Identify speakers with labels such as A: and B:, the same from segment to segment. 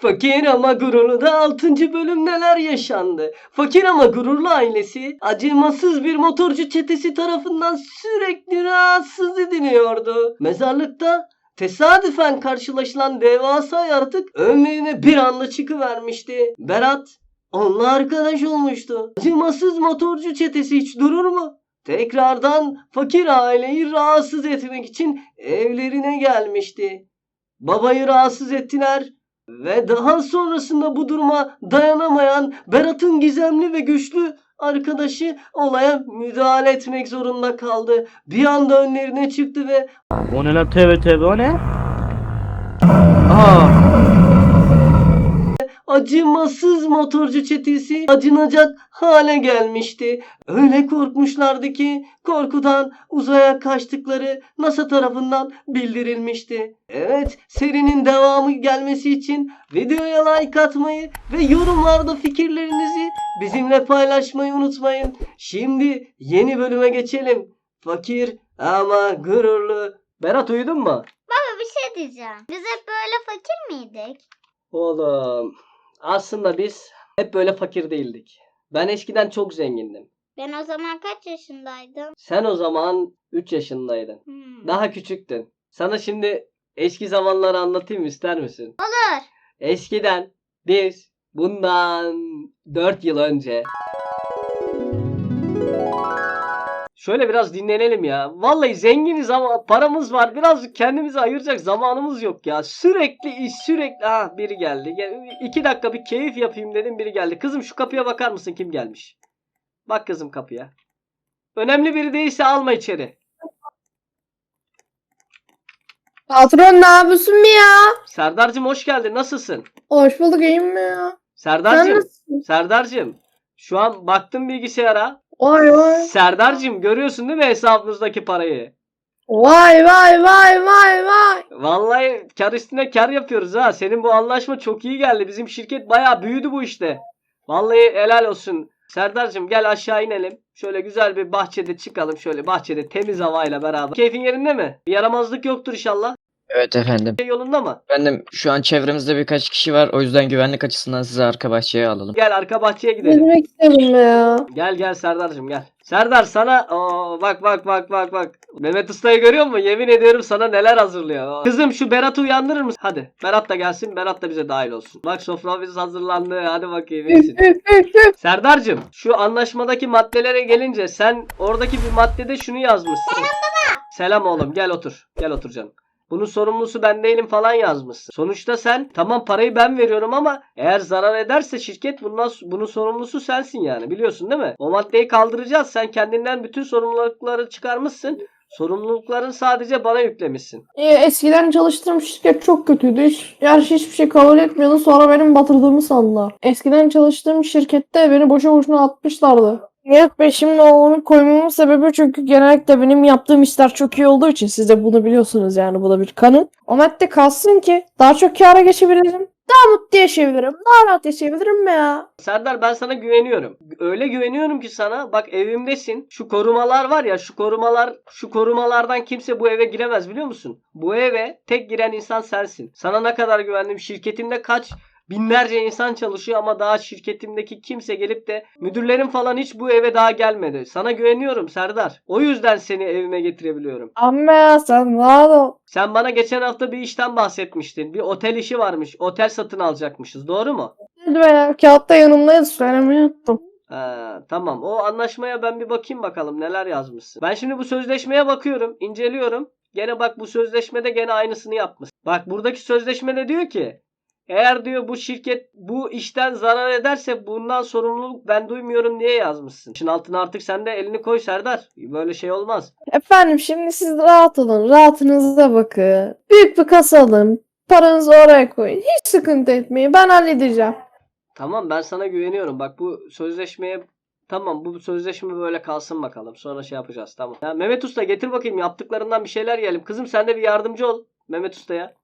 A: Fakir ama gururlu da 6. bölüm neler yaşandı? Fakir ama gururlu ailesi acımasız bir motorcu çetesi tarafından sürekli rahatsız ediliyordu. Mezarlıkta tesadüfen karşılaşılan devasa yaratık önlerine bir anda çıkıvermişti. Berat onunla arkadaş olmuştu. Acımasız motorcu çetesi hiç durur mu? Tekrardan fakir aileyi rahatsız etmek için evlerine gelmişti. Babayı rahatsız ettiler ve daha sonrasında bu duruma dayanamayan Berat'ın gizemli ve güçlü arkadaşı olaya müdahale etmek zorunda kaldı. Bir anda önlerine çıktı ve
B: O ne lan tövbe tövbe o ne? Aa,
A: acımasız motorcu çetesi acınacak hale gelmişti. Öyle korkmuşlardı ki korkudan uzaya kaçtıkları NASA tarafından bildirilmişti. Evet serinin devamı gelmesi için videoya like atmayı ve yorumlarda fikirlerinizi bizimle paylaşmayı unutmayın. Şimdi yeni bölüme geçelim. Fakir ama gururlu. Berat uyudun mu?
C: Baba bir şey diyeceğim. Biz hep böyle fakir miydik?
A: Oğlum aslında biz hep böyle fakir değildik. Ben eskiden çok zengindim.
C: Ben o zaman kaç yaşındaydım?
A: Sen o zaman 3 yaşındaydın.
C: Hmm.
A: Daha küçüktün. Sana şimdi eski zamanları anlatayım ister misin?
C: Olur.
A: Eskiden biz bundan 4 yıl önce Şöyle biraz dinlenelim ya. Vallahi zenginiz ama paramız var. Biraz kendimize ayıracak zamanımız yok ya. Sürekli iş sürekli. Ah biri geldi. Gel, iki dakika bir keyif yapayım dedim biri geldi. Kızım şu kapıya bakar mısın kim gelmiş? Bak kızım kapıya. Önemli biri değilse alma içeri.
D: Patron ne yapıyorsun ya?
A: Serdar'cığım hoş geldin. Nasılsın?
D: Hoş bulduk iyiyim mi ya? Sen
A: Serdar'cığım.
D: nasılsın?
A: Serdar'cığım. Şu an baktım bilgisayara.
D: Vay vay.
A: Serdar'cığım görüyorsun değil mi hesabımızdaki parayı?
D: Vay vay vay vay vay.
A: Vallahi kar üstüne kar yapıyoruz ha. Senin bu anlaşma çok iyi geldi. Bizim şirket bayağı büyüdü bu işte. Vallahi helal olsun. Serdar'cığım gel aşağı inelim. Şöyle güzel bir bahçede çıkalım. Şöyle bahçede temiz havayla beraber. Keyfin yerinde mi? Yaramazlık yoktur inşallah.
E: Evet efendim.
A: Şey yolunda mı?
E: Efendim şu an çevremizde birkaç kişi var. O yüzden güvenlik açısından sizi arka bahçeye alalım.
A: Gel arka bahçeye gidelim.
D: Gezmek istedim ya.
A: Gel gel Serdar'cığım gel. Serdar sana Oo, bak bak bak bak bak. Mehmet Usta'yı görüyor musun? Yemin ediyorum sana neler hazırlıyor. Kızım şu Berat'ı uyandırır mısın? Hadi Berat da gelsin. Berat da bize dahil olsun. Bak soframız hazırlandı. Hadi bakayım. iyisin. Serdar'cığım şu anlaşmadaki maddelere gelince sen oradaki bir maddede şunu yazmışsın. Selam oğlum gel otur. Gel otur canım. Bunun sorumlusu ben değilim falan yazmışsın. Sonuçta sen tamam parayı ben veriyorum ama eğer zarar ederse şirket bundan bunun sorumlusu sensin yani biliyorsun değil mi? O maddeyi kaldıracağız. Sen kendinden bütün sorumlulukları çıkarmışsın. Sorumlulukların sadece bana yüklemişsin.
D: Ee, eskiden çalıştığım şirket çok kötüydü. Hiç, gerçi hiçbir şey kabul etmiyordu. Sonra benim batırdığımı sandılar. Eskiden çalıştığım şirkette beni boşu boşuna atmışlardı. Evet peşimde olanı koymamın sebebi çünkü genellikle benim yaptığım işler çok iyi olduğu için siz de bunu biliyorsunuz yani bu da bir kanıt. O madde kalsın ki daha çok kâra geçebilirim. Daha mutlu yaşayabilirim. Daha rahat yaşayabilirim ya.
A: Serdar ben sana güveniyorum. Öyle güveniyorum ki sana. Bak evimdesin. Şu korumalar var ya şu korumalar şu korumalardan kimse bu eve giremez biliyor musun? Bu eve tek giren insan sensin. Sana ne kadar güvendim. Şirketimde kaç binlerce insan çalışıyor ama daha şirketimdeki kimse gelip de müdürlerim falan hiç bu eve daha gelmedi. Sana güveniyorum Serdar. O yüzden seni evime getirebiliyorum.
D: Amma ya sen rahat ol.
A: Sen bana geçen hafta bir işten bahsetmiştin. Bir otel işi varmış. Otel satın alacakmışız. Doğru mu?
D: Hadi be ya kağıtta yanımdaydı söylemeyi unuttum.
A: Ha, tamam. O anlaşmaya ben bir bakayım bakalım neler yazmışsın. Ben şimdi bu sözleşmeye bakıyorum, inceliyorum. Gene bak bu sözleşmede gene aynısını yapmış. Bak buradaki sözleşmede diyor ki eğer diyor bu şirket bu işten zarar ederse bundan sorumluluk ben duymuyorum diye yazmışsın. İşin altına artık sen de elini koy Serdar. Böyle şey olmaz.
D: Efendim şimdi siz rahat olun. Rahatınıza bakın. Büyük bir kasa alın. Paranızı oraya koyun. Hiç sıkıntı etmeyin. Ben halledeceğim.
A: Tamam ben sana güveniyorum. Bak bu sözleşmeye tamam bu sözleşme böyle kalsın bakalım. Sonra şey yapacağız tamam. Ya Mehmet Usta getir bakayım yaptıklarından bir şeyler yiyelim. Kızım sen de bir yardımcı ol Mehmet Usta'ya.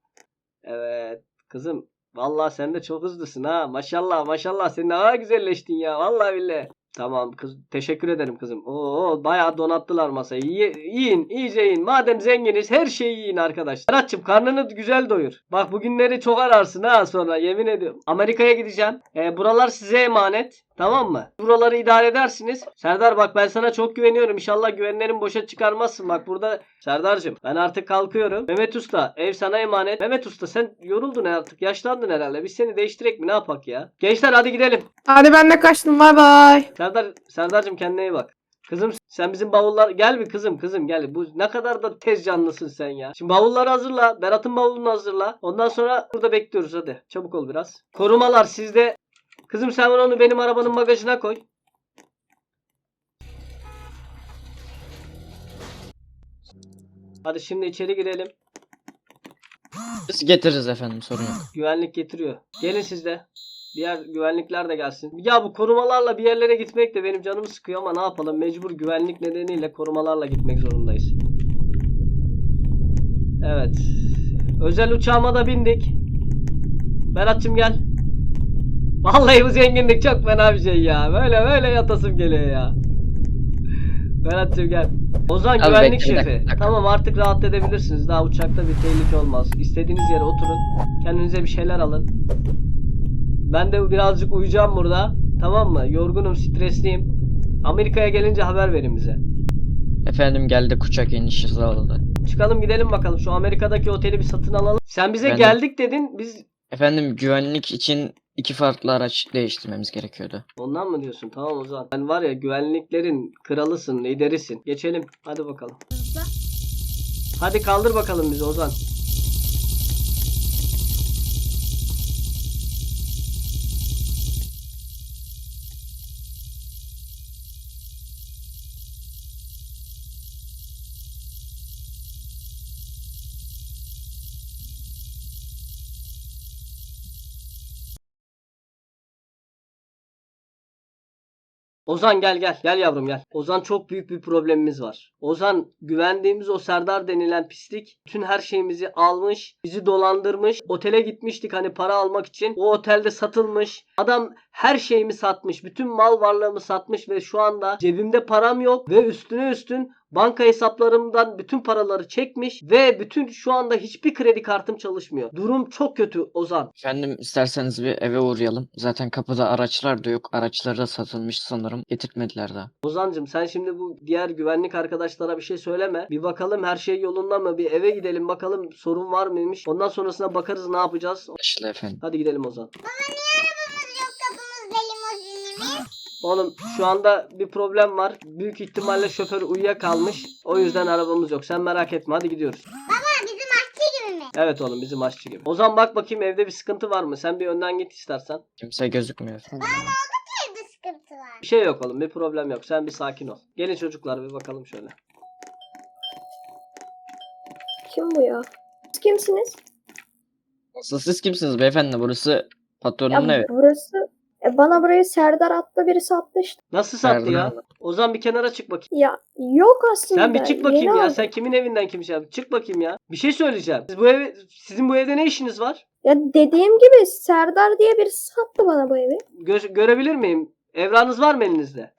A: Evet kızım vallahi sen de çok hızlısın ha. Maşallah maşallah sen daha güzelleştin ya. Vallahi billahi. Tamam kız teşekkür ederim kızım. Oo bayağı donattılar masayı. Yiyin iyice yiyin. Madem zenginiz her şeyi yiyin arkadaş. Berat'cığım karnını güzel doyur. Bak bugünleri çok ararsın ha sonra yemin ediyorum. Amerika'ya gideceğim. Ee, buralar size emanet. Tamam mı? Buraları idare edersiniz. Serdar bak ben sana çok güveniyorum. İnşallah güvenlerin boşa çıkarmazsın. Bak burada Serdar'cığım ben artık kalkıyorum. Mehmet Usta ev sana emanet. Mehmet Usta sen yoruldun artık. Yaşlandın herhalde. Biz seni değiştirek mi ne yapak ya? Gençler hadi gidelim.
D: Hadi ben de kaçtım bay bay.
A: Serdar, Serdar'cığım kendine iyi bak. Kızım sen bizim bavullar gel bir kızım kızım gel. Bu ne kadar da tez canlısın sen ya. Şimdi bavulları hazırla. Berat'ın bavulunu hazırla. Ondan sonra burada bekliyoruz hadi. Çabuk ol biraz. Korumalar sizde. Kızım sen onu benim arabanın bagajına koy. Hadi şimdi içeri girelim.
E: Biz getiririz efendim sorun yok.
A: Güvenlik getiriyor. Gelin siz de. Diğer güvenlikler de gelsin. Ya bu korumalarla bir yerlere gitmek de benim canımı sıkıyor ama ne yapalım mecbur güvenlik nedeniyle korumalarla gitmek zorundayız. Evet. Özel uçağıma da bindik. Berat'cığım gel. Vallahi bu zenginlik çok fena bir şey ya. Böyle böyle yatasım geliyor ya. Berat'cığım gel. Ozan
E: Abi
A: güvenlik
E: bekle
A: şefi.
E: dakika.
A: Tamam artık rahat edebilirsiniz. Daha uçakta bir tehlike olmaz. İstediğiniz yere oturun. Kendinize bir şeyler alın. Ben de birazcık uyuyacağım burada. Tamam mı? Yorgunum, stresliyim. Amerika'ya gelince haber verin bize.
E: Efendim geldi uçak inişi sağladı.
A: Çıkalım gidelim bakalım. Şu Amerika'daki oteli bir satın alalım. Sen bize
E: de-
A: geldik dedin. Biz
E: Efendim güvenlik için iki farklı araç değiştirmemiz gerekiyordu.
A: ondan mı diyorsun? Tamam o zaman. Sen var ya güvenliklerin kralısın, liderisin. Geçelim. Hadi bakalım. Hadi kaldır bakalım bizi Ozan. Ozan gel gel. Gel yavrum gel. Ozan çok büyük bir problemimiz var. Ozan güvendiğimiz o Serdar denilen pislik bütün her şeyimizi almış, bizi dolandırmış. Otele gitmiştik hani para almak için. O otelde satılmış. Adam her şeyimi satmış. Bütün mal varlığımı satmış ve şu anda cebimde param yok ve üstüne üstün banka hesaplarımdan bütün paraları çekmiş ve bütün şu anda hiçbir kredi kartım çalışmıyor. Durum çok kötü Ozan.
E: Efendim isterseniz bir eve uğrayalım. Zaten kapıda araçlar da yok. Araçlar da satılmış sanırım. Getirtmediler daha.
A: Ozancım sen şimdi bu diğer güvenlik arkadaşlara bir şey söyleme. Bir bakalım her şey yolunda mı? Bir eve gidelim bakalım sorun var mıymış. Ondan sonrasına bakarız ne yapacağız.
E: Anlaşıldı efendim.
A: Hadi gidelim Ozan.
C: Arabamız
A: Oğlum şu anda bir problem var. Büyük ihtimalle şoför uyuyakalmış. O yüzden arabamız yok. Sen merak etme hadi gidiyoruz.
C: Baba bizim aşçı gibi mi?
A: Evet oğlum bizim aşçı gibi. Ozan bak bakayım evde bir sıkıntı var mı? Sen bir önden git istersen.
E: Kimse gözükmüyor efendim.
C: Evde sıkıntı var.
A: Bir şey yok oğlum bir problem yok. Sen bir sakin ol. Gelin çocuklar bir bakalım şöyle.
F: Kim bu ya? Siz kimsiniz?
E: Asıl siz kimsiniz beyefendi? Burası
F: Ya
E: patronun evi.
F: burası e, bana burayı Serdar adlı birisi attı işte.
A: Nasıl sattı ya?
E: Serdar.
A: Ozan bir kenara çık bakayım.
F: Ya yok aslında.
A: Sen bir çık bakayım
F: Yeni
A: ya.
F: aldım.
A: Sen kimin evinden kim şey? Çık bakayım ya. Bir şey söyleyeceğim. Siz bu ev, sizin bu evde ne işiniz var?
F: Ya dediğim gibi Serdar diye birisi sattı bana bu evi.
A: Gö- görebilir miyim? Evranız var mı elinizde?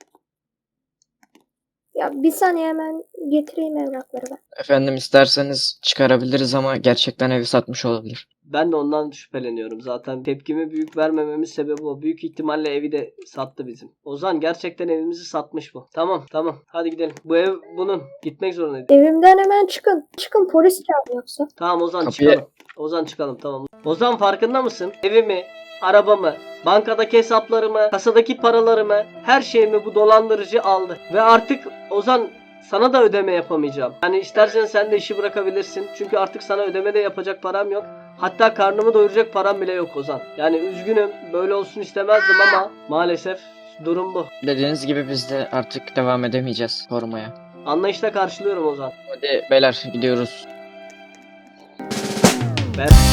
F: Ya bir saniye hemen getireyim evrakları ben.
E: Efendim isterseniz çıkarabiliriz ama gerçekten evi satmış olabilir.
A: Ben de ondan şüpheleniyorum. Zaten tepkimi büyük vermememin sebebi o. Büyük ihtimalle evi de sattı bizim. Ozan gerçekten evimizi satmış bu. Tamam tamam. Hadi gidelim. Bu ev bunun. Gitmek zorundayız.
F: Evimden hemen çıkın. Çıkın polis çağır yoksa.
A: Tamam Ozan
E: Kapıya-
A: çıkalım. Ozan çıkalım tamam. Ozan farkında mısın? Evimi, arabamı, bankadaki hesaplarımı, kasadaki paralarımı, her şeyimi bu dolandırıcı aldı. Ve artık Ozan sana da ödeme yapamayacağım. Yani istersen sen de işi bırakabilirsin. Çünkü artık sana ödeme de yapacak param yok. Hatta karnımı doyuracak param bile yok Ozan. Yani üzgünüm. Böyle olsun istemezdim ama maalesef durum bu.
E: Dediğiniz gibi biz de artık devam edemeyeceğiz korumaya.
A: Anlayışla karşılıyorum Ozan.
E: Hadi beyler gidiyoruz.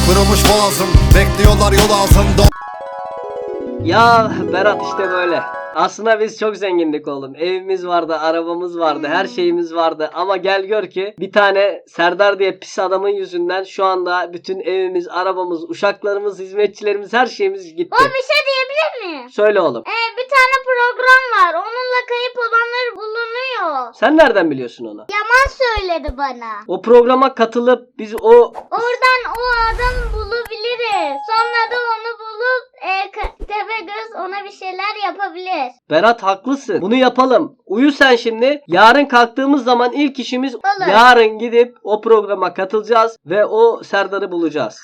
G: Kırılmış boğazım Bekliyorlar yol ağzında
A: Ya Berat işte böyle. Aslında biz çok zengindik oğlum. Evimiz vardı, arabamız vardı, her şeyimiz vardı. Ama gel gör ki bir tane Serdar diye pis adamın yüzünden şu anda bütün evimiz, arabamız, uşaklarımız, hizmetçilerimiz, her şeyimiz gitti.
C: O bir şey diyebilir miyim?
A: Söyle oğlum.
C: Ee, bir tane program var. Onunla kayıp olanlar bulunuyor.
A: Sen nereden biliyorsun onu?
C: Yaman söyledi bana.
A: O programa katılıp biz o
C: Oradan o adamı bulabiliriz. Sonra da onu bulup e, Tepegöz ona bir şeyler yapabilir.
A: Berat haklısın. Bunu yapalım. Uyu sen şimdi. Yarın kalktığımız zaman ilk işimiz
C: Olur.
A: yarın gidip o programa katılacağız ve o Serdar'ı bulacağız.